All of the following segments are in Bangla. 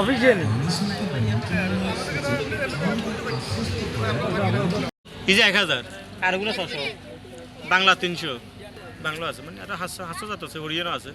অফিসিয়ালি। এই যে এক হাজার। আর ওগুলো ছশো। বাংলা তিনশো। বাংলা আছে মানে একটা হাস্য হাস্যজাত আছে হরিয়ানা আছে।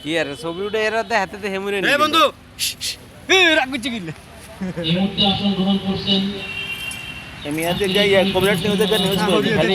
কি আর ছবি উঠে এরা দেখাতে তো হেমুরে এই বন্ধু! রাগ করছি কিনলে এই মুহূর্তে আসন গ্রহণ করছেন আমি যাই কবিরাট নিউজে নিউজ করে খালি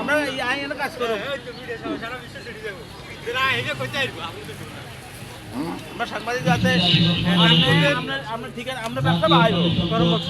আমরা আই এনে কাজ করব। আমরা সাংবাদিক যাতে আমরা আমরা ঠিক আছে আমরা ব্যবসা বাড়াইব পরামর্শ